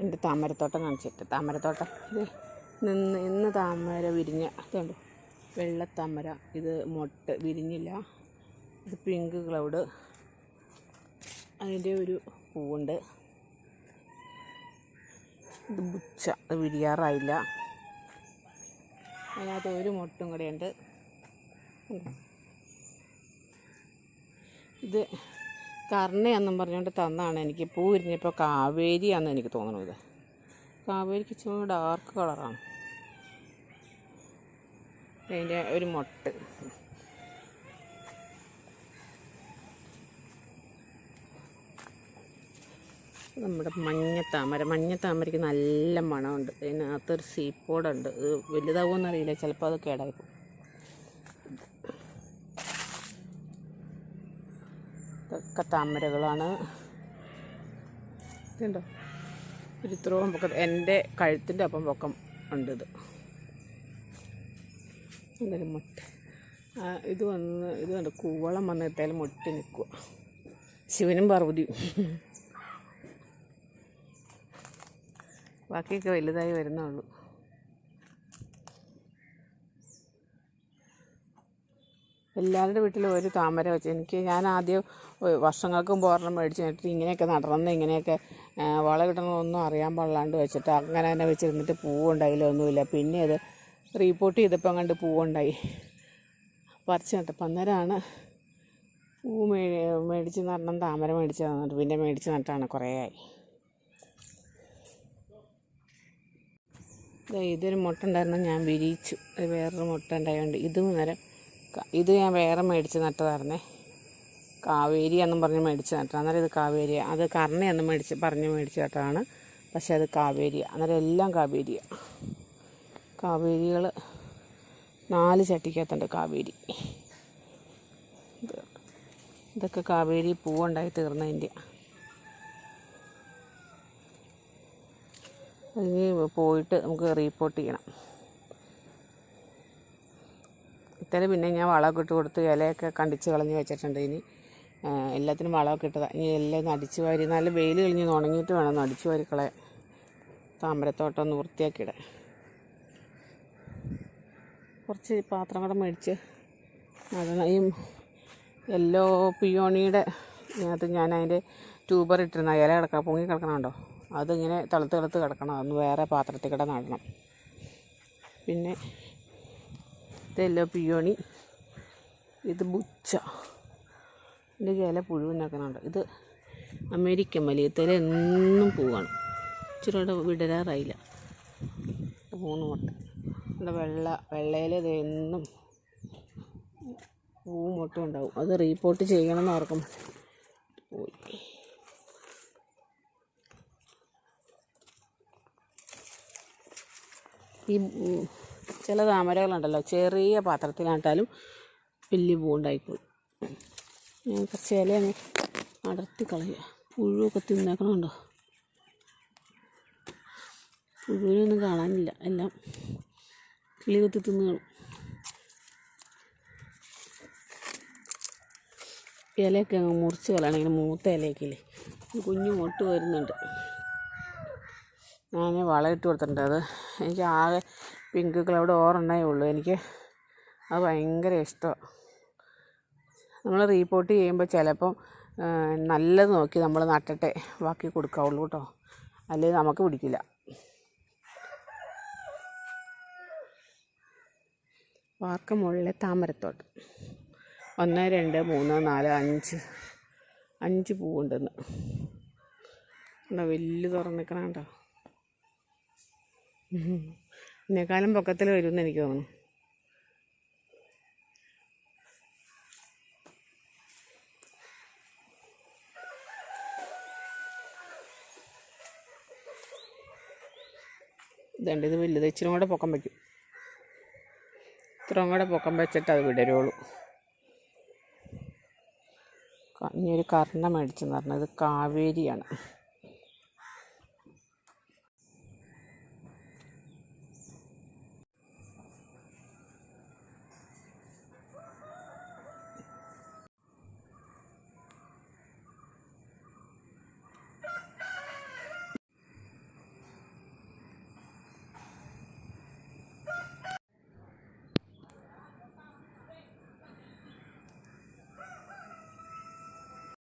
എന്റെ താമരത്തോട്ടം കാണിച്ചിട്ട്. താമരത്തോട്ടം. ഇത് നിന്ന് ഇന്ന് താമര വിരിഞ്ഞ ഇതുണ്ട് വെള്ളത്താമര ഇത് മൊട്ട് വിരിഞ്ഞില്ല. ഇത് പിങ്ക് ക്ലൗഡ് അതിന്റെ ഒരു പൂവുണ്ട്. ഇത് ബുച്ച അത് വിരിയാറായില്ല. അതിനകത്ത് ഒരു മൊട്ടും കൂടെയുണ്ട്? ഇത് കർണയെന്നും പറഞ്ഞുകൊണ്ട് തന്നാണ് എനിക്ക്. പൂ വിരിഞ്ഞപ്പോൾ കാവേരിയാണെന്ന് എനിക്ക് തോന്നുന്നു ഇത്. കാവേരിക്ക് ഇച്ചിരി ഡാർക്ക് കളറാണ്. അതിന്റെ ഒരു മൊട്ട്. നമ്മുടെ മഞ്ഞത്താമര മഞ്ഞത്താമരയ്ക്ക് നല്ല മണമുണ്ട്. അതിനകത്തൊരു സീപ്പോടുണ്ട് ഇത് വലുതാവുമെന്ന് അറിയില്ല ചിലപ്പോൾ അത് കേടായിപ്പോകും. ഇതൊക്കെ താമരകളാണ് ഇതുണ്ടോ? ഒരു ഇത്രയും പൊക്കം. എന്റെ കഴുത്തിന്റെ ഒപ്പം പൊക്കം ഉണ്ട് ഇത്. എന്തായാലും മുട്ട. ഇത് വന്ന് ഇത് കണ്ട്? കൂവളം വന്ന് ഇട്ടാലും മുട്ടി നിൽക്കുക ശിവനും പാർവതിയും. ബാക്കിയൊക്കെ വലുതായി വരുന്നുള്ളൂ എല്ലാവരുടെ വീട്ടിലും ഒരു താമര വെച്ച് എനിക്ക് ഞാൻ ആദ്യം വർഷങ്ങൾക്കും മുമ്പ് ഒരെണ്ണം മേടിച്ച് നട്ടിട്ട് ഇങ്ങനെയൊക്കെ നടന്ന് ഇങ്ങനെയൊക്കെ വള കിട്ടണമെന്നൊന്നും അറിയാൻ പാടില്ലാണ്ട് വെച്ചിട്ട് അങ്ങനെ തന്നെ വെച്ചിരുന്നിട്ട് പൂവുണ്ടായില്ല ഒന്നുമില്ല. പിന്നെ അത് റീപ്പോർട്ട് ചെയ്തപ്പോൾ കണ്ട് പൂവുണ്ടായി. പറിച്ച് നട്ടപ്പോൾ അന്നേരമാണ് പൂ മേ മേടിച്ച് നടണം താമര മേടിച്ച് തന്നിട്ട് പിന്നെ മേടിച്ച് നട്ടാണ് കുറേ ആയി ഇതൊരു മുട്ട ഉണ്ടായിരുന്നു ഞാൻ വിരിയിച്ചു. വേറൊരു മുട്ട ഉണ്ടായതുകൊണ്ട് ഇതും നേരം ഇത് ഞാൻ വേറെ മേടിച്ച് നട്ടതായിരുന്നേ. കാവേരി എന്നും പറഞ്ഞ് മേടിച്ച് നട്ടതാണ് അന്നേരം ഇത് കാവേരി അത് കർണയെന്നും മേടിച്ച് പറഞ്ഞ് മേടിച്ച് നട്ടതാണ്. പക്ഷെ അത് കാവേരി അന്നേരം എല്ലാം കാവേരി. കാവേരികൾ നാല് ചട്ടിക്കകത്തുണ്ട് കാവേരി. ഇത് ഇതൊക്കെ കാവേരി പൂവുണ്ടായി തീർന്നതിന്റെ. അതിന് പോയിട്ട് നമുക്ക് റീപ്പോർട്ട് ചെയ്യണം. ഇത്തരം പിന്നെ ഞാൻ വളമൊക്കെ ഇട്ട് കൊടുത്ത് ഇലയൊക്കെ കണ്ടിച്ച് കളഞ്ഞ് വെച്ചിട്ടുണ്ട് ഇനി. എല്ലാത്തിനും വളമൊക്കെ ഇട്ടതാണ് ഇനി എല്ലാം ഒന്ന് അടിച്ച് വാരി നല്ല വെയിൽ കളിഞ്ഞ് ഉണങ്ങിയിട്ട് വേണം ഒന്ന് അടിച്ച് വാരി കളയാൻ. താമരത്തോട്ടം ഒന്ന് വൃത്തിയാക്കിയിടാൻ കുറച്ച് പാത്രം കൂടെ മേടിച്ച് നടണം ഈ യെല്ലോ പിയോണിയുടെ ഇതിനകത്ത് ഞാൻ അതിന്റെ ട്യൂബർ ഇട്ടിരുന്ന. ഇല കിടക്കാം പൊങ്ങി കിടക്കണമുണ്ടോ അതിങ്ങനെ തളുത്ത് തളുത്ത് കിടക്കണം. അതൊന്ന് വേറെ പാത്രത്തിൽ കൂടെ നടണം. പിന്നെ ഇത് പിയോണി ഇത് ബുച്ച ഇതിന്റെ ഇല പുഴുവിനൊക്കെയുണ്ട് ഇത് അമേരിക്കൻ മലിയത്തേല എന്നും പൂവാണ്. അവിടെ വിടരാറായില്ല. മൂന്ന് മുട്ട ഇവിടെ വെള്ള വെള്ളയിൽ ഇത് എന്നും പൂവും മുട്ടും ഉണ്ടാവും. അത് റീപ്പോർട്ട് ചെയ്യണമെന്ന് ഓർക്കും പോയി. ഈ ചില താമരകളുണ്ടല്ലോ. ചെറിയ പാത്രത്തിലാട്ടാലും വലിയ ഞാൻ കുറച്ച് ഇല അങ്ങ് അടർത്തി കളയുക. പുഴുവൊക്കെ തിന്നേക്കണമുണ്ടോ പുഴുവിനൊന്നും കാണാനില്ല. എല്ലാം കിളി കുത്തി തിന്നു കാണും ഇലയൊക്കെ അങ്ങ് മുറിച്ച് കളയണം. ഇങ്ങനെ മൂത്ത ഇലയൊക്കെയില്ലേ. കുഞ്ഞു മുട്ട് വരുന്നുണ്ട്. ഞാൻ വളമിട്ട് കൊടുത്തിട്ടുണ്ട്. അത് എനിക്ക് ആകെ പിങ്ക് ക്ലൗഡ് ഓറെണ്ണേ ഉള്ളൂ. എനിക്ക് അത് ഭയങ്കര ഇഷ്ടമാണ് നമ്മൾ റീപ്പോർട്ട് ചെയ്യുമ്പോൾ ചിലപ്പം നല്ലത് നോക്കി നമ്മൾ നട്ടിട്ടേ ബാക്കി കൊടുക്കാവുള്ളൂ കേട്ടോ. അല്ലെങ്കിൽ നമുക്ക് പിടിക്കില്ല. വാർക്ക മുകളിലെ താമരത്തോട്ടം. ഒന്ന് രണ്ട് മൂന്ന് നാല് അഞ്ച്. അഞ്ച് പൂവുണ്ടെന്ന്. ഉണ്ടോ വലിയ തുറന്നിക്കണ കേട്ടോ ഇതിനേക്കാളും പൊക്കത്തിൽ വരുമെന്ന് എനിക്ക് തോന്നുന്നു. ഇതുണ്ട് ഇത് വലുത്. ഇച്ചിരി കൂടെ പൊക്കം വയ്ക്കും. ഇത്രയും കൂടെ പൊക്കം വെച്ചിട്ട് അത് വിടരുള്ളൂ. ഇനി ഒരു കർണ മേടിച്ചെന്ന് പറഞ്ഞത് കാവേരിയാണ്.